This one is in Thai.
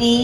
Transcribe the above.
นี่